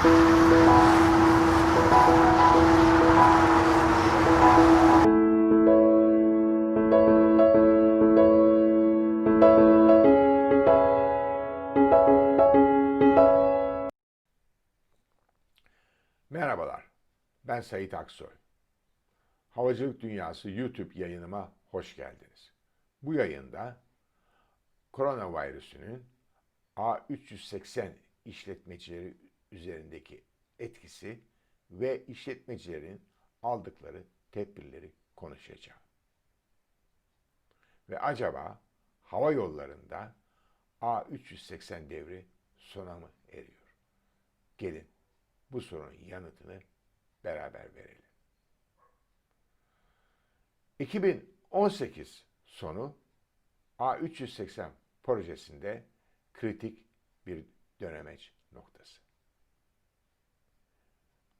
Merhabalar, ben Sait Aksoy. Havacılık Dünyası YouTube yayınıma hoş geldiniz. Bu yayında koronavirüsünün A380 işletmecileri üzerindeki etkisi ve işletmecilerin aldıkları tedbirleri konuşacağım. Ve acaba hava yollarında A380 devri sona mı eriyor? Gelin bu sorunun yanıtını beraber verelim. 2018 sonu A380 projesinde kritik bir dönemeç noktası.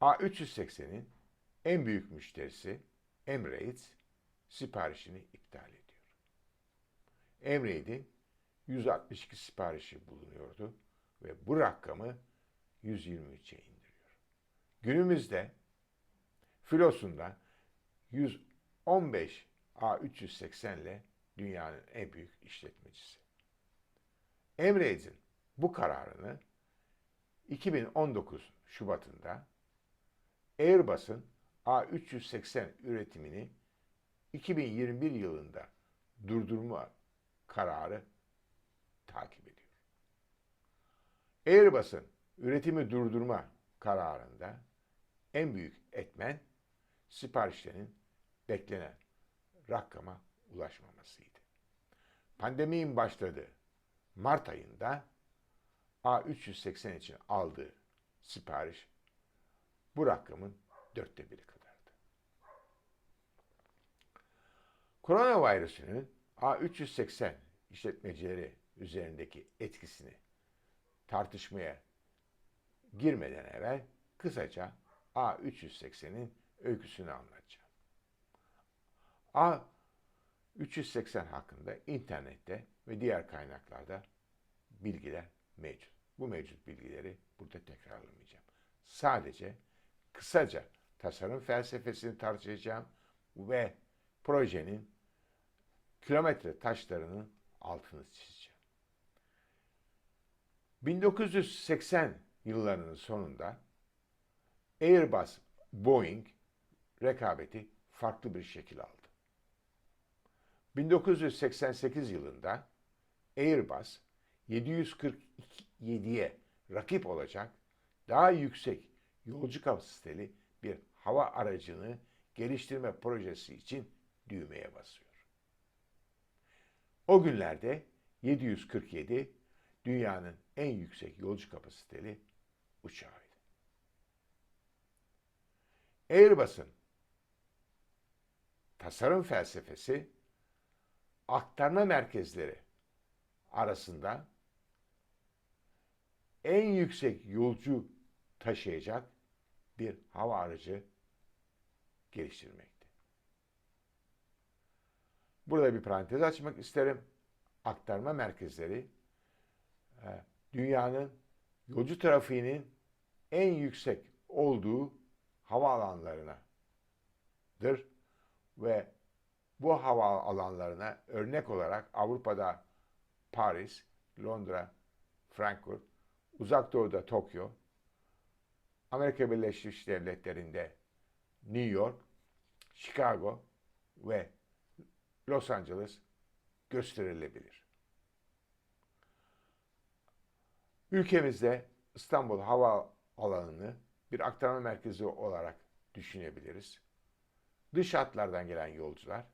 A380'in en büyük müşterisi Emirates siparişini iptal ediyor. Emirates'in 162 siparişi bulunuyordu ve bu rakamı 123'e indiriyor. Günümüzde filosunda 115 A380 ile dünyanın en büyük işletmecisi. Emirate'in bu kararını 2019 Şubat'ında Airbus'un A380 üretimini 2021 yılında durdurma kararı takip ediyor. Airbus'un üretimi durdurma kararında en büyük etmen siparişlerin beklenen rakama ulaşmamasıydı. Pandeminin başladığı Mart ayında A380 için aldığı sipariş bu rakamın dörtte biri kadardı. Koronavirüsünün A380 işletmecileri üzerindeki etkisini tartışmaya girmeden evvel kısaca A380'in öyküsünü anlatacağım. A380 hakkında internette ve diğer kaynaklarda bilgiler mevcut. Bu mevcut bilgileri burada tekrarlamayacağım. Sadece kısaca tasarım felsefesini tartışacağım ve projenin kilometre taşlarının altını çizeceğim. 1980 yıllarının sonunda Airbus Boeing rekabeti farklı bir şekil aldı. 1988 yılında Airbus 747'ye rakip olacak daha yüksek yolcu kapasiteli bir hava aracını geliştirme projesi için düğmeye basıyor. O günlerde 747 dünyanın en yüksek yolcu kapasiteli uçağıydı. Airbus'un tasarım felsefesi aktarma merkezleri arasında en yüksek yolcu taşıyacak bir hava aracı geliştirmekti. Burada bir parantez açmak isterim. Aktarma merkezleri e, dünyanın yolcu trafiğinin en yüksek olduğu hava alanlarınadır ve bu hava alanlarına örnek olarak Avrupa'da Paris, Londra, Frankfurt, Uzak Doğu'da Tokyo, Amerika Birleşik Devletleri'nde New York, Chicago ve Los Angeles gösterilebilir. Ülkemizde İstanbul Hava Alanı'nı bir aktarma merkezi olarak düşünebiliriz. Dış hatlardan gelen yolcular,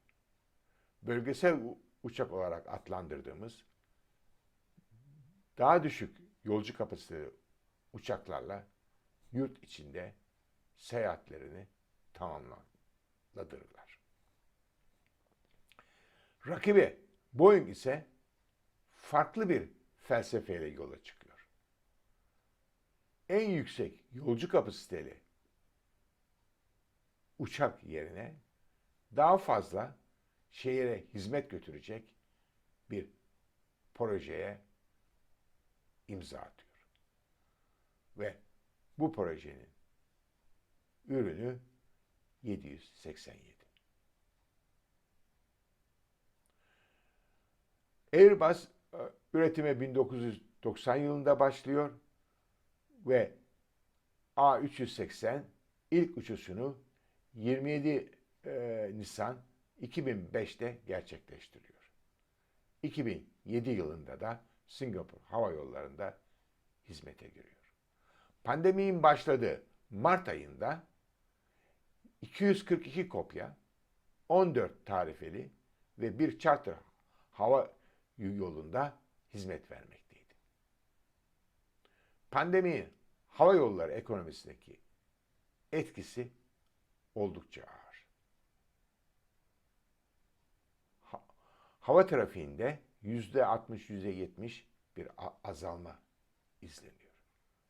bölgesel uçak olarak adlandırdığımız daha düşük yolcu kapasiteli uçaklarla yurt içinde seyahatlerini tamamladırlar. Rakibi Boeing ise farklı bir felsefeyle yola çıkıyor. En yüksek yolcu kapasiteli uçak yerine daha fazla şehire hizmet götürecek bir projeye imza atıyor. Ve Bu projenin ürünü 787. Airbus e, üretime 1990 yılında başlıyor ve A380 ilk uçuşunu 27 e, Nisan 2005'te gerçekleştiriyor. 2007 yılında da Singapur Hava Yolları'nda hizmete giriyor. Pandeminin başladığı Mart ayında 242 kopya, 14 tarifeli ve bir charter hava yolunda hizmet vermekteydi. Pandeminin hava yolları ekonomisindeki etkisi oldukça ağır. Ha- hava trafiğinde yüzde 60 yüzde 70 bir a- azalma izleniyor.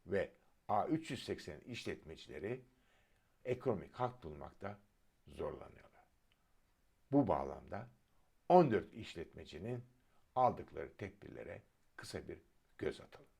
Ve A380 işletmecileri ekonomik hak bulmakta zorlanıyorlar. Bu bağlamda 14 işletmecinin aldıkları tedbirlere kısa bir göz atalım.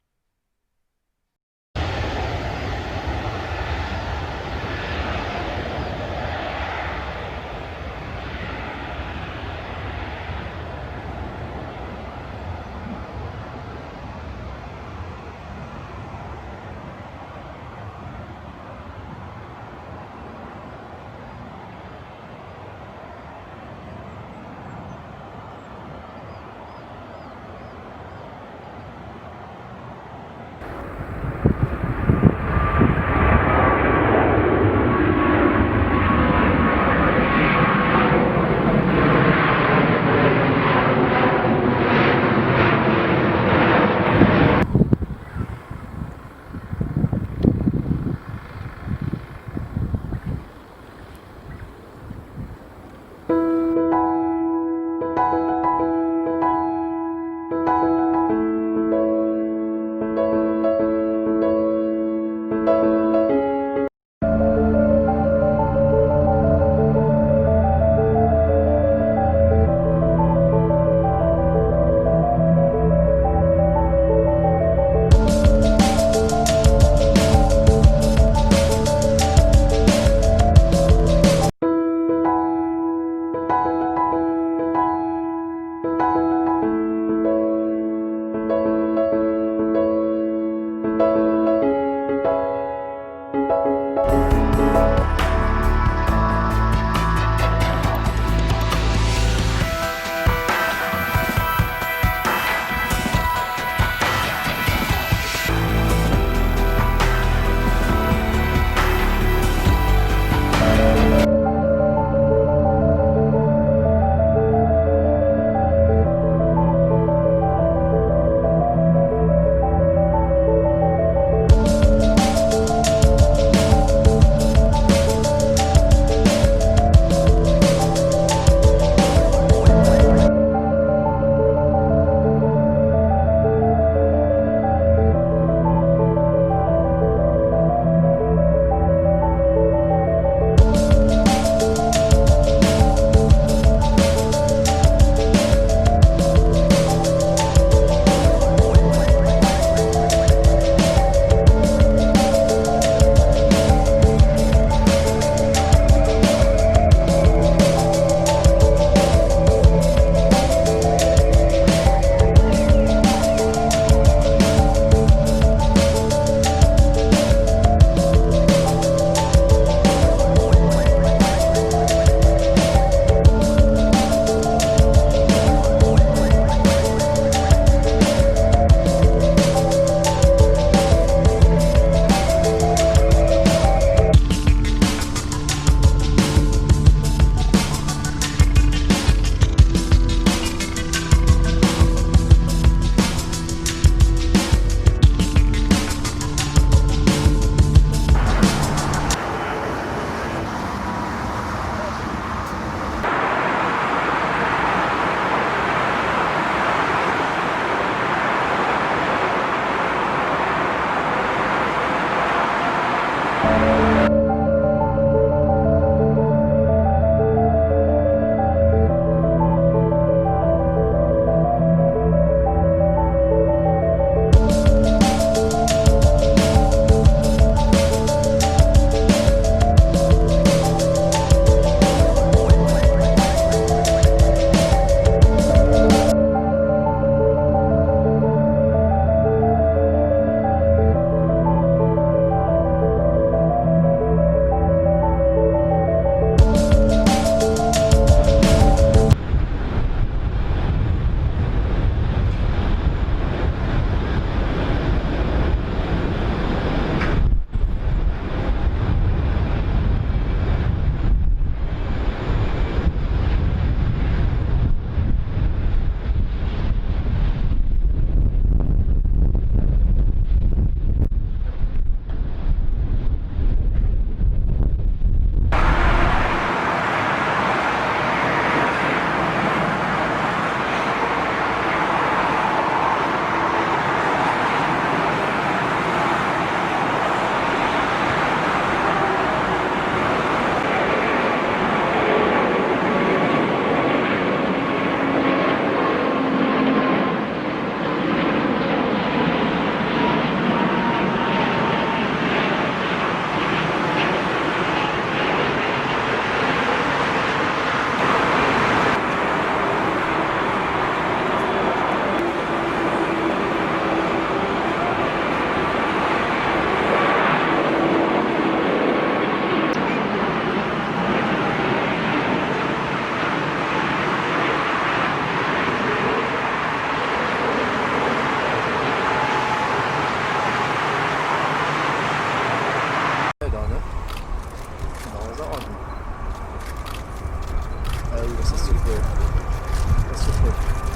Oh, this is super. This is super.